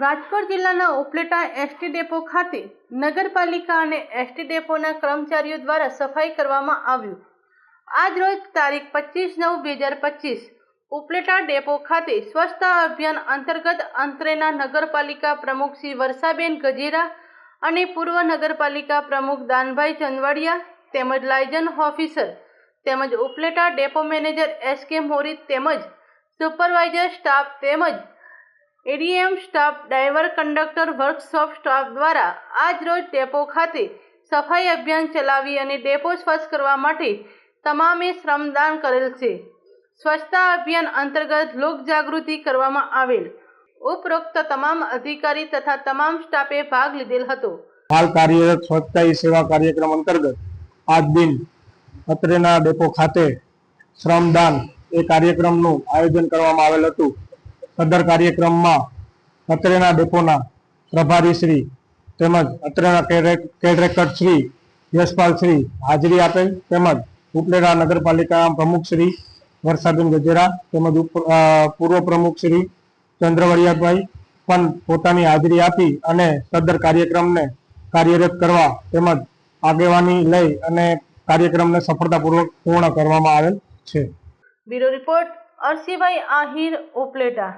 રાજકોટ જિલ્લાના Upleta ST depot ખાતે નગરપાલિકા અને એસટી ડેપોના કર્મચારીઓ દ્વારા સફાઈ કરવામાં આવ્યું. આજ રોજ તારીખ પચીસ નવ બે હજાર પચીસ, ઉપલેટા ડેપો ખાતે સ્વચ્છતા અભિયાન અંતર્ગત અંતરેના નગરપાલિકા પ્રમુખ શ્રી વર્ષાબેન ગજેરા અને પૂર્વ નગરપાલિકા પ્રમુખ દાનભાઈ ચંદવાડિયા તેમજ લાયજન ઓફિસર તેમજ ઉપલેટા ડેપો મેનેજર એસ કે મોરી તેમજ સુપરવાઇઝર સ્ટાફ તેમજ ADM staff driver conductor workshop staff દ્વારા આજ રોજ ડેપો ખાતે સફાઈ અભિયાન ચલાવી અને ડેપો સ્વચ્છ કરવા માટે તમામે શ્રમદાન કરેલ છે. સ્વચ્છતા અભિયાન અંતર્ગત લોકજાગૃતિ કરવામાં આવેલ. ઉપરોક્ત તમામ અધિકારી તથા તમામ સ્ટાફે ભાગ લીધેલ હતો. હાલ કાર્યરત સ્વચ્છતા સેવા કાર્યક્રમ અંતર્ગત આજ દિન અત્રેના ડેપો ખાતે શ્રમદાન એ કાર્યક્રમનું આયોજન કરવામાં આવેલ હતું. સદર કાર્યક્રમમાં અત્રેના ડેપોના પ્રભારી શ્રી તેમજ અત્રેના શ્રી યશપાલ શ્રી હાજરી આપેલ, તેમજ ઉપલેટા નગરપાલિકા પ્રમુખ શ્રી વર્ષાબેન ગજેરા, તેમજ પૂર્વ પ્રમુખ શ્રી ચંદ્રવડિયાભાઈ પણ પોતાની હાજરી આપી અને સદર કાર્યક્રમને કાર્યરત કરવા તેમજ આગેવાની લઈ અને કાર્યક્રમને સફળતાપૂર્વક પૂર્ણ કરવામાં આવેલ છે. Bureau report Arsibhai Ahir Upleta.